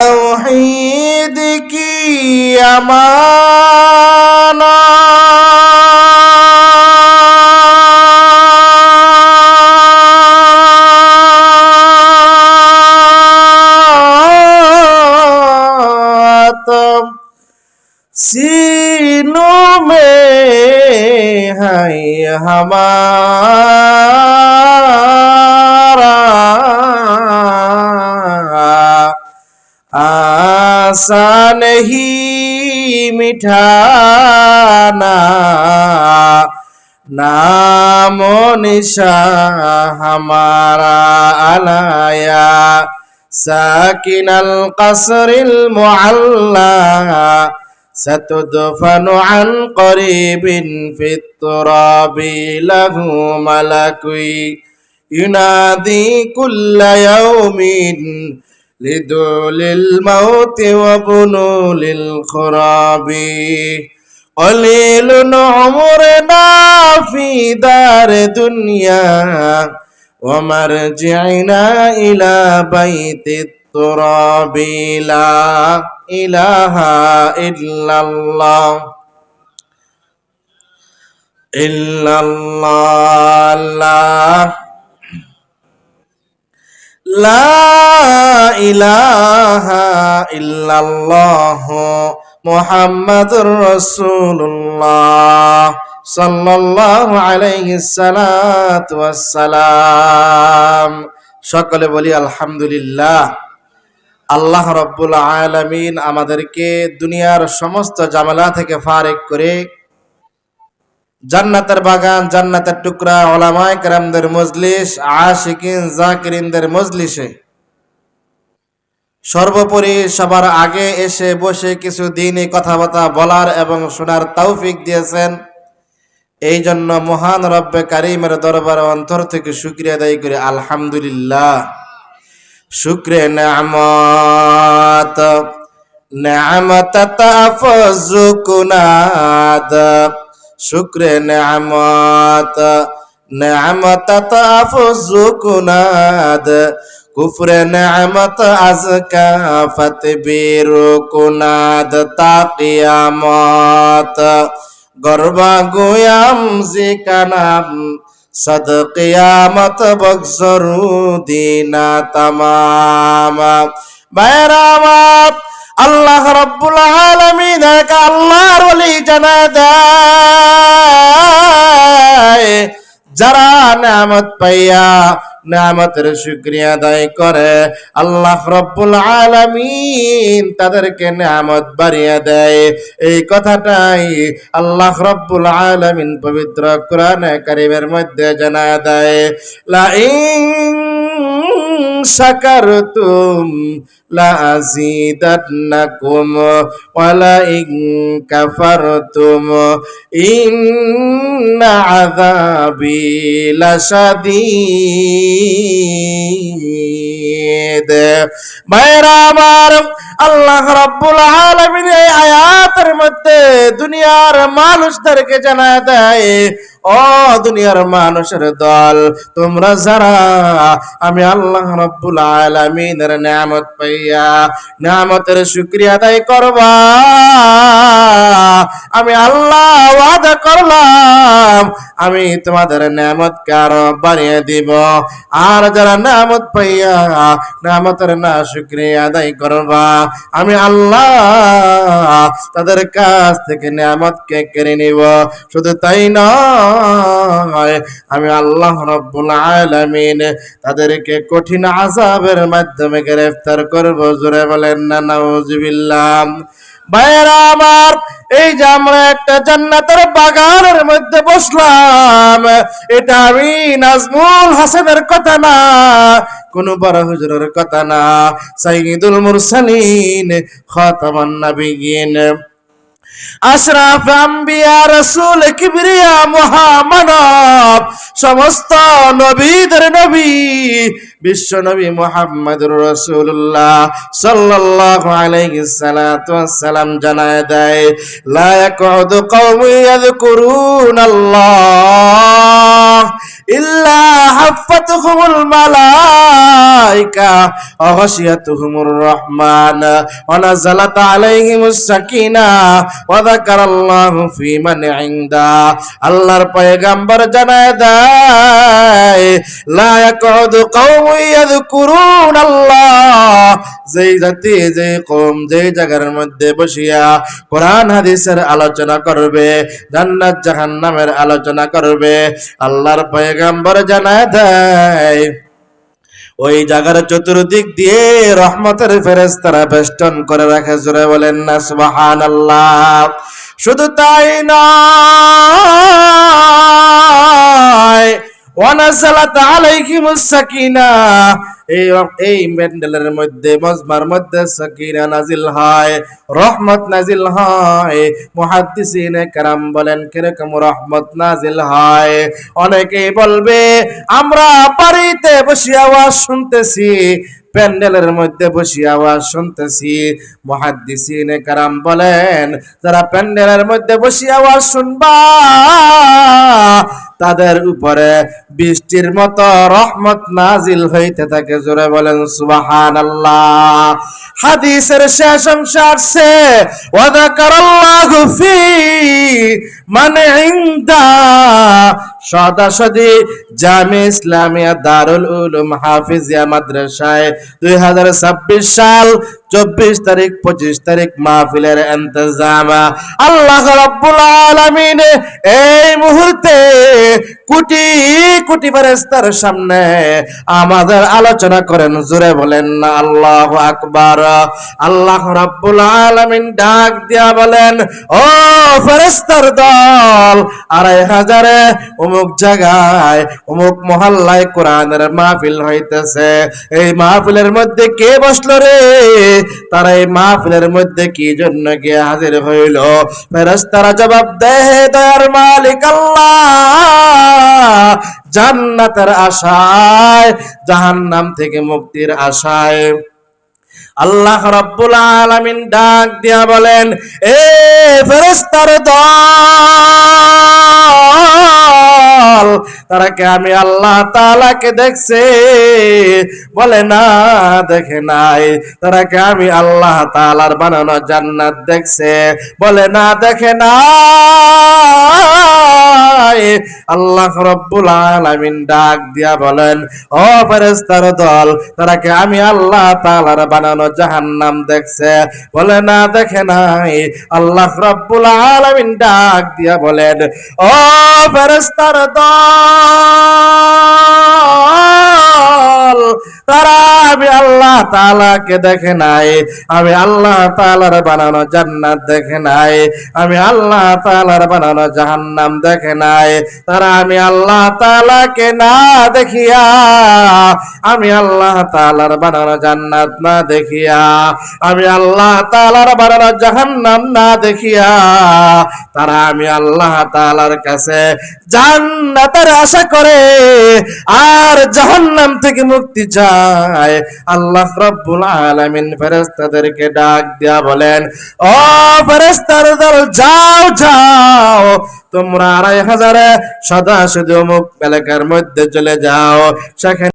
तौहीद की अमाना सीनों में है हमारा आसान ही मिठाना नामो निशा हमारा अलाया साकिन القصر المعلى ستدفن عن قريب في التراب له ملك ينادي كل يوم لدول الموت وبنول الخراب قليل عمرنا في دار دنيا ومرجعنا إلى بيت التراب لا إله إلا الله إلا الله ইল্লাল্লাহ রসুল্লাহ সকলে বলি আলহামদুলিল্লাহ। আল্লাহ রব্বুল আলমিন আমাদেরকে দুনিয়ার সমস্ত জামালা থেকে ফারেক করে জান্নাতের বাগান, জান্নাতের টুকরা, ওলামায় কেরামদের মজলিস, আশিকিন, জাকিরিনদের মজলিসে। সর্বোপরি সবার আগে এসে বসে কিছু দিনই কথাবার্তা বলার এবং শোনার তৌফিক দিয়েছেন। এই জন্য মহান রব্বে কারিমের দরবার অন্তর থেকে শুক্রিয়া দায়ী করি। আলহামদুলিল্লাহ। শুক্রে নামত নামত তাফজ শুক্রে নামত নামত তাফজ কুনাদ কুফরে নামত আজকা ফতবীর কুনাদ তাকিয়ামত গর্বা গোয়াম জিকানাম সদ কিয়ামত বক্সরু দিনা তামাম। বাইরামাত আল্লাহ রব্বুল আলামিন এক আল্লাহর ওলি জানা দেয়। যারা নামত পাইয়া নামতের শুক্রিয়া আদায় করে, আল্লাহ রব্বুল আলামিন তাদেরকে নামত বাড়িয়ে দেয়। এই কথাটাই আল্লাহ রব্বুল আলামিন পবিত্র কোরআন কারিমের মধ্যে জানা দেয়। লা ইন শাকারতুম লাযিদান্নাকুম ওয়া লা ইন কাফারতুম। ইন্না আযাবি লাশাদীদ। ভাইরা আমার আল্লাহ রাব্বুল মধ্যে দুনিয়ার মানুষদেরকে জানা দেয়, ও দুনিয়ার মানুষের দল, তোমরা যারা, আমি আল্লাহ রব্বুল আলামিনের নিয়ামত পাইয়া নিয়ামতের শুকরিয়া আদায় করবা। আমি আল্লাহ ওয়াদা করলাম, আমি তোমাদের নিয়ামতকে আরও বাড়িয়ে দিব। আর যারা নিয়ামত পাইয়া নিয়ামতের না শুকরিয়া আদায় করবা, আমি আল্লাহ তাদের কাছ থেকে নিয়ামতকে কেড়ে নিব? শুধু তাই নয়, আমি আল্লাহ রব্বুল আলামিন তাদেরকে কঠিন আজাবের মাধ্যমে গ্রেফতার করব। জোরে বলেন না, নাউজুবিল্লাহ। ভাইয়েরা, আমার এই যে আমরা একটা জান্নাতের বাগানের মধ্যে বসলাম, এটা আমি নাজমুল হাসানের কথা না, কোন বড় হুজুরের কথা না। সাইদুল মুরসালিন, খাতামান নাবিয়িন আশরাফ, আম্বিয়া, রসুল, কিবরিয়া, মহামানব, সমস্ত নবীদের নবী বিশ্ব নবী মোহাম্মদুর রসুল্লাহ সাল্লাল্লাহু আলাইহি সালাতু ওয়াসসালাম জানায় দেয়, লা ইয়াকুদু কওমি ইয়াযকুরুন আল্লাহ ইল্লা হাফাতুহুমুল মালাইকা ওয়া গাশিয়াতুহুমুর রহমান ওয়া নাযালাত আলাইহিমুস সাকিনা ওয়া যাকারাল্লাহু ফি ইনদা। আল্লাহর পয়গাম্বর জানায় দেয় আলোচনা করবে, জান্নাত, জাহান্নামের আলোচনা করবে, আল্লাহর পয়গাম্বর জানায় দেয়, ওই জায়গার চতুর্দিক দিয়ে রহমতের ফেরেস্তারা বেষ্টন করে রাখে, জোরে বলেন না সুবাহান আল্লাহ শুধু তাই নয় ওয়ানাসালাত আলাইহিমুস সাকিনা। এই এই প্যান্ডেলের মধ্যে মজমার মধ্যে সাকিনা নাজিল হয়, রহমত নাজিল হয়, মুহাদ্দিসিনে কারাম বলেন, কীরকম রহমত নাজিল হয়। অনেকেই বলবে, আমরা বাড়িতে বসে আওয়াজ শুনতেছি, প্যান্ডেলের মধ্যে বসে আওয়াজ শুনতেছি। মুহাদ্দিসিনে কারাম বলেন, যারা প্যান্ডেলের মধ্যে বসে আওয়াজ শুনবা, তাদের উপরে বৃষ্টির মতো রহমত নাজিল হইতে থাকে। জোরে বলেন সুবাহান হাদিসের শেষ অংশ আসছে ফি মানে ইনদা। জামে ইসলামিয়া দারুল উলুম হাফিজিয়া মাদ্রাসায় দুই হাজার ছাব্বিশ সাল চব্বিশ তারিখ, পঁচিশ তারিখ মাহফিলের ইন্তজাম। আল্লাহ রাব্বুল আলামিন এই মুহূর্তে কোটি কোটি ফেরেশতার সামনে আমাদের আলোচনা করেন। জোরে বলেন না, আল্লাহু আকবার। আল্লাহ রাব্বুল আলামিন ডাক দিয়া বলেন, ও ফেরেশতার দল, আড়াই হাজারে অমুক জায়গায়, অমুক মহল্লায় কোরআনের মাহফিল হইতেছে। এই মাহফিলের মধ্যে কে বসল রে? তারা এই মাহফিলের মধ্যে কি জন্য গিয়ে হাজির হইল? ফেরেশতারা জবাব দেয় দয়ার মালিক জান্নাতের আশায়, জাহান্নাম থেকে মুক্তির আশায়। আল্লাহ রাব্বুল আলামিন ডাক দিয়া বলেন, এ ফেরেশতার দল তারাকে আমি আল্লাহ তালাকে দেখছে? বলে, না, দেখে নাই। তারাকে আমি আল্লাহ তালার বানানো জান্নাত দেখছে? বলে, না, দেখে নাই। আল্লাহ রব্বুল আলামিন ডাক দিয়া বলেন, ও ফেরেশতার দল তারাকে আমি আল্লাহ তাআলার বানানো জাহান্নাম দেখছে? বলে, না, দেখে নাই। আল্লাহ রব্বুল আলামিন ডাক দিয়া বলেন, ও ফেরেশতার দল তারা আমি আল্লাহ তাআলাকে দেখে নাই, আমি আল্লাহ তাআলার বানানো জান্নাত দেখে নাই, আমি আল্লাহ তাআলার বানানো জাহান্নাম দেখে নাই। তারা আমি আল্লাহ তাআলাকে না দেখিয়া, আমি আল্লাহ তাআলার বানানো জান্নাত না দেখিয়া, আমি আল্লাহ তাআলার বানানো জাহান্নাম না দেখিয়া, তারা আমি আল্লাহ তাআলার কাছে জান্নাতের আশা করে আর জাহান্নাম থেকে মুক্তি চায়। আল্লাহ রাব্বুল আলামিন ফেরেশতাদেরকে ডাক দিয়া বলেন, ও ফেরেশতার দল, যাও যাও। তোমরা আড়াই হাজারে সদা শুধু মুখ এলাকার মধ্যে চলে যাও। সেখানে